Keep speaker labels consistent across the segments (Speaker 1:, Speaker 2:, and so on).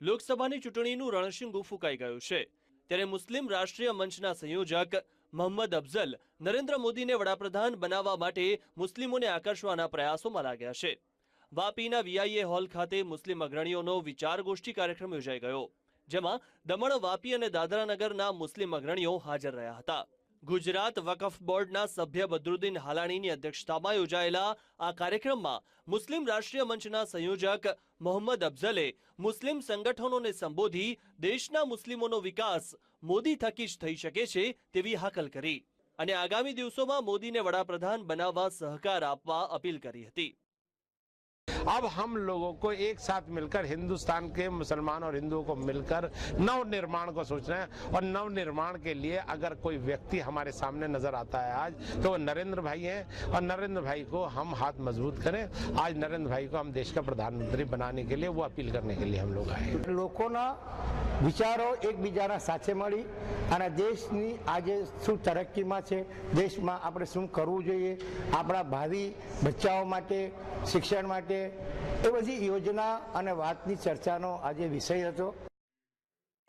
Speaker 1: લોકસભાની ચૂંટણીનું રણશીંગું ફૂંકાઈ ગયું છે. ત્યારે મુસ્લિમ રાષ્ટ્રીય મંચના સંયોજક મોહમ્મદ અફઝલ નરેન્દ્ર મોદીને વડાપ્રધાન બનાવવા માટે મુસ્લિમોને આકર્ષવાના પ્રયાસોમાં લાગ્યા છે. વાપીના વીઆઈએ હોલ ખાતે મુસ્લિમ અગ્રણીઓનો વિચાર ગોષ્ઠી કાર્યક્રમ યોજાઈ ગયો, જેમાં દમણ, વાપી અને દાદરાનગરના મુસ્લિમ અગ્રણીઓ હાજર રહ્યા હતા. ગુજરાત વકફ બોર્ડના સભ્ય બદરુદ્દીન હાલાણીની અધ્યક્ષતામાં યોજાયેલા આ કાર્યક્રમમાં મુસ્લિમ રાષ્ટ્રીય મંચના સંયોજક મોહમ્મદ અફઝલે મુસ્લિમ સંગઠનોને સંબોધી દેશના મુસ્લિમોનો વિકાસ મોદી થકી જ થઈ શકે છે તેવી હાકલ કરી. અને આગામી દિવસોમાં મોદીને વડાપ્રધાન બનાવવા સહકાર આપવા અપીલ કરી હતી.
Speaker 2: अब हम लोगों को एक साथ मिलकर हिंदुस्तान के मुसलमान और हिंदुओं को मिलकर नव निर्माण को सोचना है। और नव निर्माण के लिए अगर कोई व्यक्ति हमारे सामने नज़र आता है आज तो वो नरेंद्र भाई हैं। और नरेंद्र भाई को हम हाथ मज़बूत करें। आज नरेंद्र भाई को हम देश का प्रधानमंत्री बनाने के लिए वो अपील करने के लिए हम लोग आए लोगों
Speaker 3: ना વિચારો એકબીજાના સાથે મળી અને દેશની આજે શું તરક્કીમાં છે, દેશમાં આપણે શું કરવું જોઈએ, આપણા ભાવિ બચ્ચાઓ માટે, શિક્ષણ માટે, એ બધી યોજના અને વાતની ચર્ચાનો આજે વિષય હતો.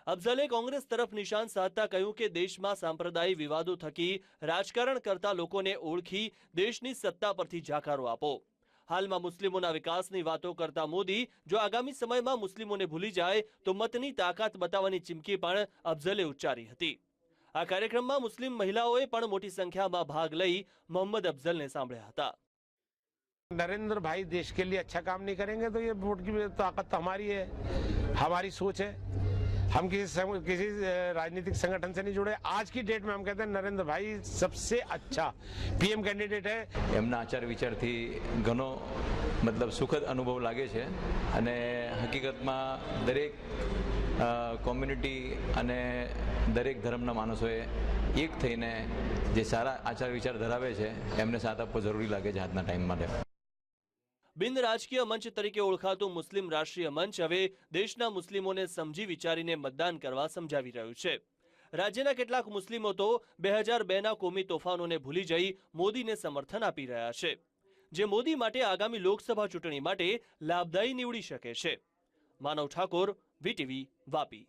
Speaker 1: અફઝલે કોંગ્રેસ તરફ નિશાન સાધતા કહ્યું કે દેશમાં સાંપ્રદાયિક વિવાદો થકી રાજકારણ કરતા લોકોને ઓળખી દેશની સત્તા પરથી જાકારો આપો. હાલમાં મુસ્લિમોના વિકાસની વાતો કરતા મોદી જો આગામી સમયમાં મુસ્લિમોને ભૂલી જાય તો મતની તાકાત બતાવવાની ચીમકી પણ અફઝલે ઉચ્ચારી હતી આ કાર્યક્રમમાં મુસ્લિમ મહિલાઓએ પણ મોટી સંખ્યામાં ભાગ લઈ મોહમ્મદ અફઝલને સાંભળ્યા હતા
Speaker 2: नरेंद्र भाई देश के लिए अच्छा काम नहीं करेंगे तो ये वोट की ताकत तो हमारी है हमारी सोच है हम किसी संग- किसी अ, राजनीतिक संगठन से नहीं जुड़े आज की डेट में हम कहते हैं नरेंद्र भाई सबसे अच्छा पीएम कैंडिडेट है
Speaker 4: એમના આચાર વિચારથી ઘણો મતલબ સુખદ અનુભવ લાગે છે અને હકીકતમાં દરેક કોમ્યુનિટી અને દરેક ધર્મના માણસોએ એક થઈને જે સારા આચાર વિચાર ધરાવે છે એમને સાથ આપવો જરૂરી લાગે છે આજના ટાઈમ માટે
Speaker 1: બિન રાજકીય મંચ તરીકે ઓળખાતું મુસ્લિમ રાષ્ટ્રીય મંચ હવે દેશના મુસ્લિમોને સમજી વિચારીને મતદાન કરવા સમજાવી રહ્યું છે. રાજ્યના કેટલાક મુસ્લિમો તો બે હજાર બેના કોમી તોફાનોને ભૂલી જઈ મોદીને સમર્થન આપી રહ્યા છે. જે મોદી માટે આગામી લોકસભા ચૂંટણી માટે લાભદાયી નીવડી શકે છે. માનવ ઠાકોર, વીટીવી, વાપી.